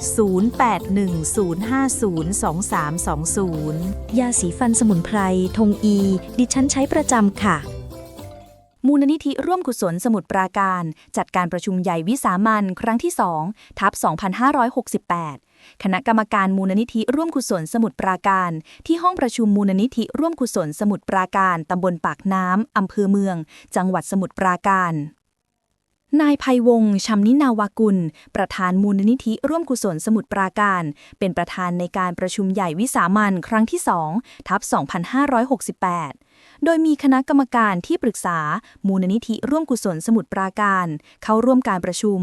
0810502320 ยาสีฟันสมุนไพร ทงอี ดิฉันใช้ประจำค่ะ มูลนิธิร่วมกุศลสมุทรปราการ จัดการประชุมใหญ่วิสามันครั้งที่ 2 ทับ 2568คณะกรรมการมูลนิธิร่วมกุศลสมุทรปราการ ที่ห้องประชุมมูลนิธิร่วมกุศลสมุทรปราการ ตำบลปากน้ำ อำเภอเมือง จังหวัดสมุทรปราการ นายภัยวงศ์ชำนินาวากุล ประธานมูลนิธิร่วมกุศลสมุทรปราการ เป็นประธานในการประชุมใหญ่วิสามันครั้งที่2ทับ2568 โดยมีคณะกรรมการที่ปรึกษา มูลนิธิร่วมกุศลสมุทรปราการ เข้าร่วมการประชุม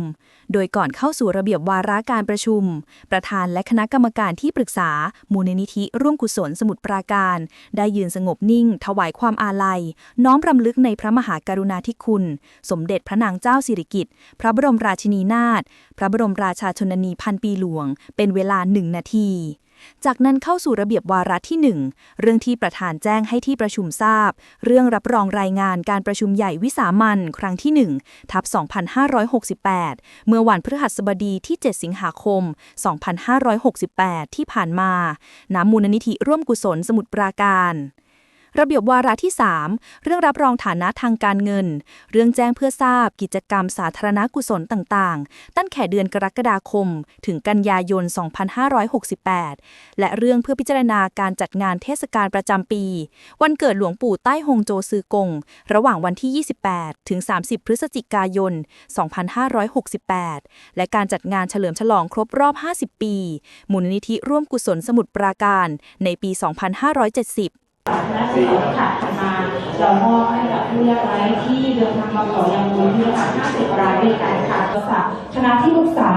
โดยก่อนเข้าสู่ระเบียบวาระการประชุม ประธานและคณะกรรมการที่ปรึกษา มูลนิธิร่วมกุศลสมุทรปราการ ได้ยืนสงบนิ่ง ถวายความอาลัย น้อมรำลึกในพระมหากรุณาธิคุณ สมเด็จพระนางเจ้าสิริกิติ์พระบรมราชินีนาถพระบรมราชาชนนีพันปีหลวง เป็นเวลาหนึ่งนาที จากนั้นเข้าสู่ระเบียบวาระที่ 1 เรื่องที่ประธานแจ้งให้ที่ประชุมทราบ เรื่องรับรองรายงานการประชุมใหญ่วิสามันครั้งที่ 1 ทับ 2568 เมื่อวันพฤหัสบดีที่ 7 สิงหาคม 2568 ที่ผ่านมาณมูลนิธิร่วมกุศลสมุทรปราการ ระเบียบวาระที่ 3 เรื่องรับรองฐานะทางการเงิน เรื่องแจ้งเพื่อทราบ กิจกรรมสาธารณกุศลต่างๆ ตั้งแต่เดือนกรกฎาคม ถึงกันยายน 2568 และเรื่องเพื่อพิจารณาการจัดงานเทศกาลประจำปี วันเกิดหลวงปู่ใต้ฮงโจซือกง ระหว่างวันที่ 28 ถึง 30 พฤศจิกายน 2568 และการจัดงานเฉลิมฉลองครบรอบ 50 ปี มูลนิธิร่วมกุศลสมุทรปราการ ในปี 2570 คณะศึกษาขาดมาเรามอบให้กับผู้ยากไร้ที่เดินทางมาขอยังมูลที่ค่ะ50รายด้วยกันค่ะจากคณะที่ปรึกษา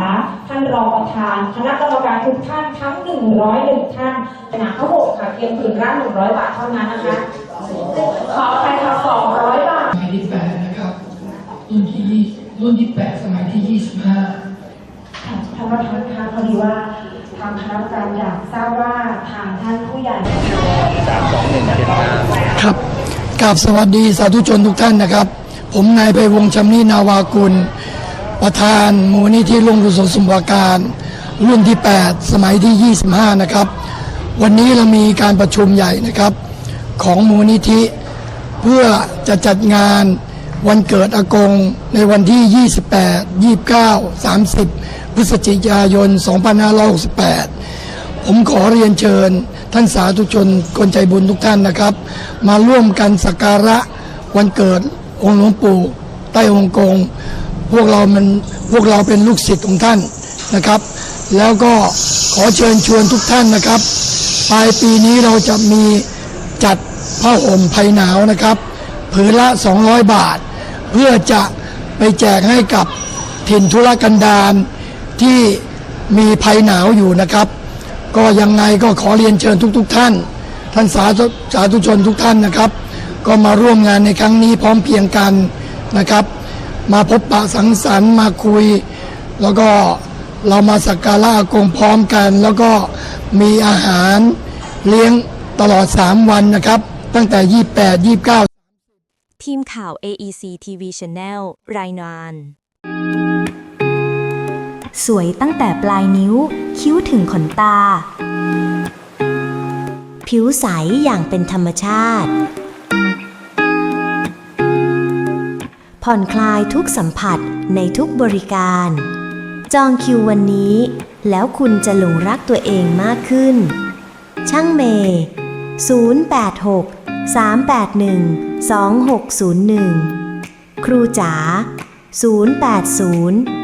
ท่านรองประธาน คณะกรรมการทุกท่านทั้ง 101 ท่านขนาดข้าวโพดค่ะเพียงผืนละ100 บาทเท่านั้นนะคะ ขอใครค่ะ200 บาทสมัยที่แปดนะครับ รุ่นที่ยี่รุ่นที่แปดสมัยที่ยี่สิบห้าท่านประธานคะพอดีว่า ทางคณะกรรมการอยากทราบว่าทางท่านผู้ใหญ่ครับกราบสวัสดีสาธุชนทุกท่านนะครับ ผมนายไพวงชำนีนาวากุล ประธานมูลนิธิลงกุศลสมภาการ รุ่นที่ 8 สมัยที่ 25 นะครับ วันนี้เรามีการประชุมใหญ่นะครับ ของมูลนิธิ เพื่อจะจัดงานวันเกิดอากงในวันที่ 28 29 30 พฤศจิกายน 2568 ผมขอเรียนเชิญ ท่านสาธุชนคนใจบุญทุกท่านนะครับ มาร่วมกันสักการะวันเกิดองค์หลวงปู่ใต้องค์กง พวกเรามันพวกเราเป็นลูกศิษย์ของท่านนะครับ แล้วก็ขอเชิญชวนทุกท่านนะครับ ปลายปีนี้เราจะมีจัดผ้าห่มภัยหนาวนะครับผืนละ 200 บาท เพื่อจะไปแจกให้กับถิ่นธุรกันดาร ที่มีภัยหนาวอยู่นะครับ ก็ยังไงก็ขอเรียนเชิญทุกๆท่าน ท่านสาธุสาธุชนทุกท่านนะครับ ก็มาร่วมงานในครั้งนี้พร้อมเพียงกันนะครับ มาพบปะสังสรรค์มาคุย แล้วก็เรามาสักการะกงพร้อมกัน แล้วก็มีอาหารเลี้ยงตลอด 3 วันนะครับ ตั้งแต่ 28 29 ทีมข่าว AEC TV Channel รายงาน สวยตั้งแต่ปลายนิ้ว คิ้วถึงขนตา ผิวใสอย่างเป็นธรรมชาติ ผ่อนคลายทุกสัมผัสในทุกบริการ จองคิววันนี้ แล้วคุณจะหลงรักตัวเองมากขึ้น ช่างเมย์086 381 2601 ครูจ๋า080